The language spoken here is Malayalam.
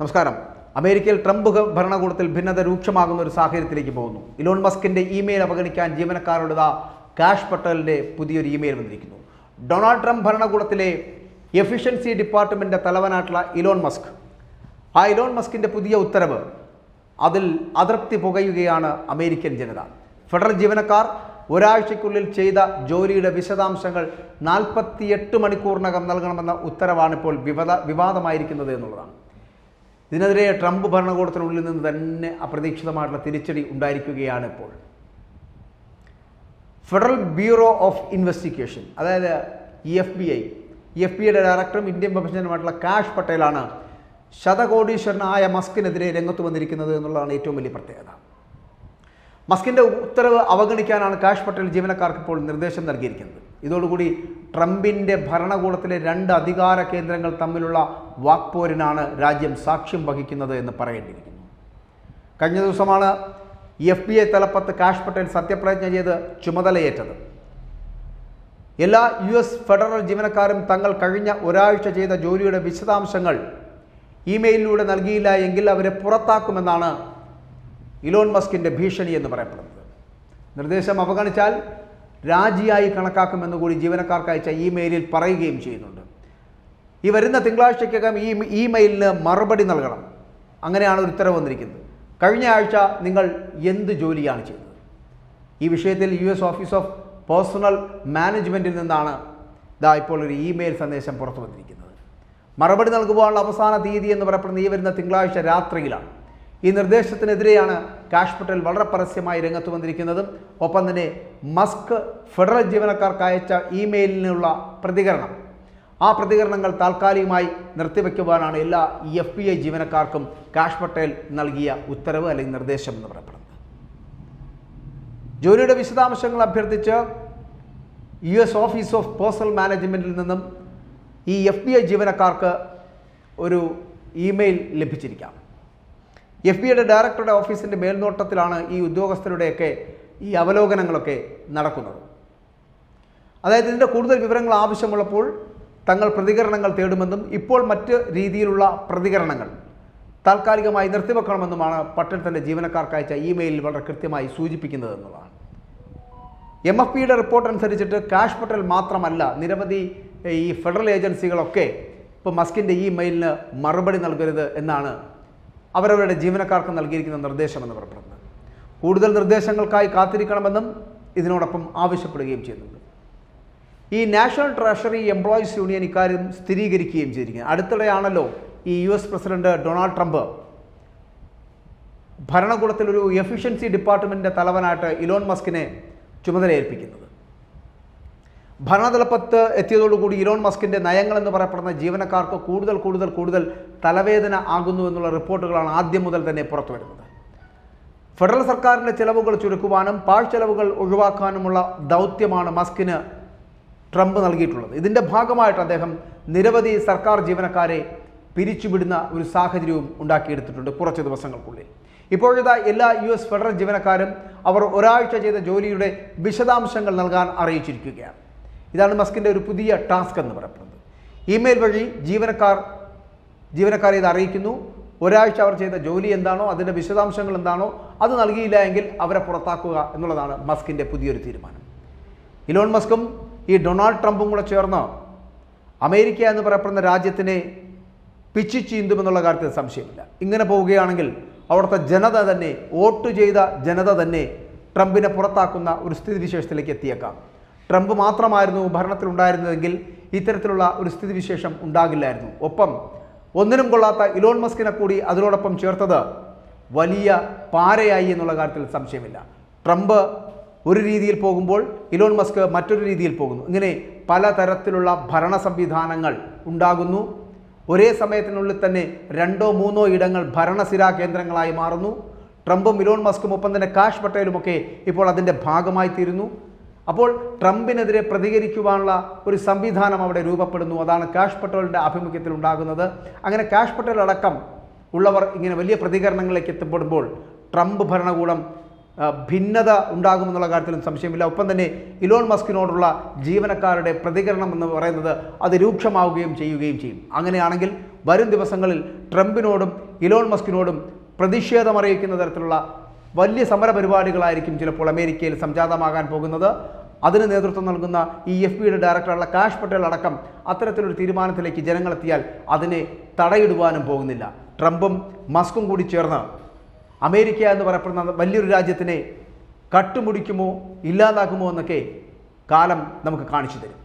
നമസ്കാരം. അമേരിക്കയിൽ ട്രംപ് ഭരണകൂടത്തിൽ ഭിന്നത രൂക്ഷമാകുന്ന ഒരു സാഹചര്യത്തിലേക്ക് പോകുന്നു. ഇലോൺ മസ്കിന്റെ ഇമെയിൽ അവഗണിക്കാൻ ജീവനക്കാരുടെ കാഷ് പട്ടേലിന്റെ പുതിയൊരു ഇമെയിൽ വന്നിരിക്കുന്നു. ഡൊണാൾഡ് ട്രംപ് ഭരണകൂടത്തിലെ എഫിഷ്യൻസി ഡിപ്പാർട്ട്മെന്റ് തലവനായിട്ടുള്ള ഇലോൺ മസ്ക്. ആ ഇലോൺ മസ്കിന്റെ പുതിയ ഉത്തരവ് അതിൽ അതൃപ്തി പുകയുകയാണ് അമേരിക്കൻ ജനത. ഫെഡറൽ ജീവനക്കാർ ഒരാഴ്ചയ്ക്കുള്ളിൽ ചെയ്ത ജോലിയുടെ വിശദാംശങ്ങൾ നാൽപ്പത്തിയെട്ട് മണിക്കൂറിനകം നൽകണമെന്ന ഉത്തരവാണ് ഇപ്പോൾ വിവാദ വിവാദമായിരിക്കുന്നത് എന്നുള്ളതാണ്. ഇതിനെതിരെ ട്രംപ് ഭരണകൂടത്തിനുള്ളിൽ നിന്ന് തന്നെ അപ്രതീക്ഷിതമായിട്ടുള്ള തിരിച്ചടി ഉണ്ടായിരിക്കുകയാണ് ഇപ്പോൾ. ഫെഡറൽ ബ്യൂറോ ഓഫ് ഇൻവെസ്റ്റിഗേഷൻ അതായത് ഇ എഫ് ബി ഐ ഇ എഫ് ബി ഐയുടെ ഡയറക്ടറും ഇന്ത്യൻ പ്രസിഡന്റുമായിട്ടുള്ള കാഷ് പട്ടേലാണ് ശതകോടീശ്വരനായ മസ്കിനെതിരെ രംഗത്ത് വന്നിരിക്കുന്നത് എന്നുള്ളതാണ് ഏറ്റവും വലിയ പ്രത്യേകത. മസ്കിന്റെ ഉത്തരവ് അവഗണിക്കാനാണ് കാഷ് പട്ടേൽ ജീവനക്കാർക്ക് ഇപ്പോൾ നിർദ്ദേശം നൽകിയിരിക്കുന്നത്. ഇതോടുകൂടി ട്രംപിന്റെ ഭരണകൂടത്തിലെ രണ്ട് അധികാര കേന്ദ്രങ്ങൾ തമ്മിലുള്ള വാക്പോരിനാണ് രാജ്യം സാക്ഷ്യം വഹിക്കുന്നത് എന്ന് പറയേണ്ടിയിരിക്കുന്നു. കഴിഞ്ഞ ദിവസമാണ് എഫ് ബി ഐ തലപ്പത്ത് കാഷ് പട്ടേൽ സത്യപ്രതിജ്ഞ ചെയ്ത് ചുമതലയേറ്റത്. എല്ലാ യു എസ് ഫെഡറൽ ജീവനക്കാരും തങ്ങൾ കഴിഞ്ഞ ഒരാഴ്ച ചെയ്ത ജോലിയുടെ വിശദാംശങ്ങൾ ഇമെയിലിലൂടെ നൽകിയില്ല എങ്കിൽ അവരെ പുറത്താക്കുമെന്നാണ് ഇലോൺ മസ്കിന്റെ ഭീഷണി എന്ന് പറയപ്പെടുന്നത്. നിർദ്ദേശം അവഗണിച്ചാൽ രാജിയായി കണക്കാക്കുമെന്ന് കൂടി ജീവനക്കാർക്ക് അയച്ച ഇമെയിലിൽ പറയുകയും ചെയ്യുന്നുണ്ട്. ഈ വരുന്ന തിങ്കളാഴ്ചയ്ക്കകം ഈ ഇമെയിലിന് മറുപടി നൽകണം. അങ്ങനെയാണ് ഒരു ഉത്തരവ് വന്നിരിക്കുന്നത്. കഴിഞ്ഞ ആഴ്ച നിങ്ങൾ എന്ത് ജോലിയാണ് ചെയ്തത്? ഈ വിഷയത്തിൽ U S Office of Personnel മാനേജ്മെന്റിൽ നിന്നാണ് ഇതാ ഇപ്പോൾ ഒരു ഇമെയിൽ സന്ദേശം പുറത്തു വന്നിരിക്കുന്നത്. മറുപടി നൽകുവാനുള്ള അവസാന തീയതി എന്ന് പറയപ്പെടുന്ന ഈ വരുന്ന തിങ്കളാഴ്ച രാത്രിയിലാണ്. ഈ നിർദ്ദേശത്തിനെതിരെയാണ് കാഷ് പട്ടേൽ വളരെ പരസ്യമായി രംഗത്ത് വന്നിരിക്കുന്നതും. ഒപ്പം തന്നെ മസ്ക് ഫെഡറൽ ജീവനക്കാർക്ക് അയച്ച ഇമെയിലിനുള്ള പ്രതികരണം. ആ പ്രതികരണങ്ങൾ താൽക്കാലികമായി നിർത്തിവെക്കുവാനാണ് എല്ലാ എഫ് ബി ഐ ജീവനക്കാർക്കും കാഷ് പട്ടേൽ നൽകിയ ഉത്തരവ് അല്ലെങ്കിൽ നിർദ്ദേശം എന്ന് പറയപ്പെടുന്നത്. ജോലിയുടെ വിശദാംശങ്ങൾ അഭ്യർത്ഥിച്ച് U S Office of Personnel മാനേജ്മെന്റിൽ നിന്നും ഈ എഫ് ബി ഐ ജീവനക്കാർക്ക് ഒരു ഇമെയിൽ ലഭിച്ചിരിക്കാം. എഫ് ബി ഐയുടെ ഡയറക്ടറുടെ ഓഫീസിന്റെ മേൽനോട്ടത്തിലാണ് ഈ ഉദ്യോഗസ്ഥരുടെയൊക്കെ ഈ അവലോകനങ്ങളൊക്കെ നടക്കുന്നത്. അതായത് ഇതിന്റെ കൂടുതൽ വിവരങ്ങൾ ആവശ്യമുള്ളപ്പോൾ തങ്ങൾ പ്രതികരണങ്ങൾ തേടുമെന്നും ഇപ്പോൾ മറ്റ് രീതിയിലുള്ള പ്രതികരണങ്ങൾ താൽക്കാലികമായി നിർത്തിവെക്കണമെന്നുമാണ് പട്ടേൽ തന്റെ ജീവനക്കാർക്ക് അയച്ച ഇമെയിലിൽ വളരെ കൃത്യമായി സൂചിപ്പിക്കുന്നത് എന്നുള്ളതാണ്. എം എഫ് പിയുടെ റിപ്പോർട്ട് അനുസരിച്ചിട്ട് കാഷ് പട്ടേൽ മാത്രമല്ല നിരവധി ഈ ഫെഡറൽ ഏജൻസികളൊക്കെ ഇപ്പോൾ മസ്കിന്റെ ഈ മെയിലിന് മറുപടി നൽകരുത് എന്നാണ് അവരവരുടെ ജീവനക്കാർക്ക് നൽകിയിരിക്കുന്ന നിർദ്ദേശമെന്ന് പറയപ്പെടുന്നത് കൂടുതൽ നിർദ്ദേശങ്ങൾക്കായി കാത്തിരിക്കണമെന്നും ഇതിനോടൊപ്പം ആവശ്യപ്പെടുകയും ചെയ്യുന്നുണ്ട്. ഈ നാഷണൽ ട്രഷറി എംപ്ലോയീസ് യൂണിയൻ ഇക്കാര്യം സ്ഥിരീകരിക്കുകയും ചെയ്തിരിക്കുന്നത് അടുത്തിടെയാണല്ലോ ഈ U S president Donald Trump ഭരണകൂടത്തിൽ ഒരു എഫിഷ്യൻസി ഡിപ്പാർട്ട്മെന്റിന്റെ തലവനായിട്ട് ഇലോൺ മസ്കിനെ ചുമതലയേൽപ്പിക്കുന്നത്. ഭരണതലപ്പത്ത് എത്തിയതോടുകൂടി ഇലോൺ മസ്കിന്റെ നയങ്ങൾ എന്ന് പറയപ്പെടുന്ന ജീവനക്കാർക്ക് കൂടുതൽ കൂടുതൽ കൂടുതൽ തലവേദന ആകുന്നു എന്നുള്ള റിപ്പോർട്ടുകളാണ് ആദ്യം മുതൽ തന്നെ പുറത്തു വരുന്നത്. ഫെഡറൽ സർക്കാരിന്റെ ചിലവുകൾ ചുരുക്കുവാനും പാഴ്ചെലവുകൾ ഒഴിവാക്കാനുമുള്ള ദൗത്യമാണ് മസ്കിന് ട്രംപ് നൽകിയിട്ടുള്ളത്. ഇതിന്റെ ഭാഗമായിട്ട് അദ്ദേഹം നിരവധി സർക്കാർ ജീവനക്കാരെ പിരിച്ചുവിടുന്ന ഒരു സാഹചര്യവും ഉണ്ടാക്കിയെടുത്തിട്ടുണ്ട് കുറച്ച് ദിവസങ്ങൾക്കുള്ളിൽ. ഇപ്പോഴത്തെ എല്ലാ യു എസ് ഫെഡറൽ ജീവനക്കാരും അവർ ഒരാഴ്ച ചെയ്ത ജോലിയുടെ വിശദാംശങ്ങൾ നൽകാൻ അറിയിച്ചിരിക്കുകയാണ്. ഇതാണ് മസ്കിന്റെ ഒരു പുതിയ ടാസ്ക് എന്ന് പറയപ്പെടുന്നത്. ഇമെയിൽ വഴി ജീവനക്കാർ ജീവനക്കാരെ ഇത് അറിയിക്കുന്നു. ഒരാഴ്ച അവർ ചെയ്ത ജോലി എന്താണോ അതിന്റെ വിശദാംശങ്ങൾ എന്താണോ അത് നൽകിയില്ല എങ്കിൽ അവരെ പുറത്താക്കുക എന്നുള്ളതാണ് മസ്കിന്റെ പുതിയൊരു തീരുമാനം. ഇലോൺ മസ്കും ഈ ഡൊണാൾഡ് ട്രംപും കൂടെ ചേർന്ന് അമേരിക്ക എന്ന് പറയപ്പെടുന്ന രാജ്യത്തിനെ പിച്ചു ചീന്തുമെന്നുള്ള കാര്യത്തിൽ സംശയമില്ല. ഇങ്ങനെ പോവുകയാണെങ്കിൽ അവിടുത്തെ ജനത തന്നെ വോട്ട് ചെയ്ത ജനത തന്നെ ട്രംപിനെ പുറത്താക്കുന്ന ഒരു സ്ഥിതിവിശേഷത്തിലേക്ക് എത്തിയേക്കാം. ട്രംപ് മാത്രമായിരുന്നു ഭരണത്തിലുണ്ടായിരുന്നതെങ്കിൽ ഇത്തരത്തിലുള്ള ഒരു സ്ഥിതിവിശേഷം ഉണ്ടാകില്ലായിരുന്നു. ഒപ്പം ഒന്നിനും കൊള്ളാത്ത ഇലോൺ മസ്കിനെ കൂടി അതിനോടൊപ്പം ചേർത്തത് വലിയ പാരയായി എന്നുള്ള കാര്യത്തിൽ സംശയമില്ല. ട്രംപ് ഒരു രീതിയിൽ പോകുമ്പോൾ ഇലോൺ മസ്ക് മറ്റൊരു രീതിയിൽ പോകുന്നു. ഇങ്ങനെ പലതരത്തിലുള്ള ഭരണ സംവിധാനങ്ങൾ ഉണ്ടാകുന്നു. ഒരേ സമയത്തിനുള്ളിൽ തന്നെ രണ്ടോ മൂന്നോ ഇടങ്ങൾ ഭരണസിരാ കേന്ദ്രങ്ങളായി മാറുന്നു. ട്രംപും ഇലോൺ മസ്കും ഒപ്പം തന്നെ കാഷ് പട്ടേലുമൊക്കെ ഇപ്പോൾ അതിന്റെ ഭാഗമായി തീരുന്നു അപ്പോൾ ട്രംപിനെതിരെ പ്രതികരിക്കുവാനുള്ള ഒരു സംവിധാനം അവിടെ രൂപപ്പെടുന്നു. അതാണ് കാഷ് പട്ടേലിന്റെ ആഭിമുഖ്യത്തിൽ ഉണ്ടാകുന്നത്. അങ്ങനെ കാഷ് പട്ടേൽ അടക്കം ഉള്ളവർ ഇങ്ങനെ വലിയ പ്രതികരണങ്ങളിലേക്ക് എത്തപ്പെടുമ്പോൾ ട്രംപ് ഭരണകൂടം ഭിന്നത ഉണ്ടാകുമെന്നുള്ള കാര്യത്തിലും സംശയമില്ല. ഒപ്പം തന്നെ ഇലോൺ മസ്കിനോടുള്ള ജീവനക്കാരുടെ പ്രതികരണം എന്ന് പറയുന്നത് അത് രൂക്ഷമാവുകയും ചെയ്യുകയും ചെയ്യും. അങ്ങനെയാണെങ്കിൽ വരും ദിവസങ്ങളിൽ ട്രംപിനോടും ഇലോൺ മസ്കിനോടും പ്രതിഷേധമറിയിക്കുന്ന തരത്തിലുള്ള വലിയ സമര പരിപാടികളായിരിക്കും ചിലപ്പോൾ അമേരിക്കയിൽ സംജാതമാകാൻ പോകുന്നത്. അതിന് നേതൃത്വം നൽകുന്ന ഈ എഫ് ബിയുടെ ഡയറക്ടറുള്ള കാഷ് പട്ടേൽ അടക്കം അത്തരത്തിലൊരു തീരുമാനത്തിലേക്ക് ജനങ്ങളെത്തിയാൽ അതിനെ തടയിടുവാനും പോകുന്നില്ല. ട്രംപും മസ്കും കൂടി ചേർന്ന് അമേരിക്ക എന്ന് പറയപ്പെടുന്ന വലിയൊരു രാജ്യത്തിനെ കട്ടുമുടിക്കുമോ ഇല്ലാതാക്കുമോ എന്നൊക്കെ കാലം നമുക്ക് കാണിച്ചു തരും.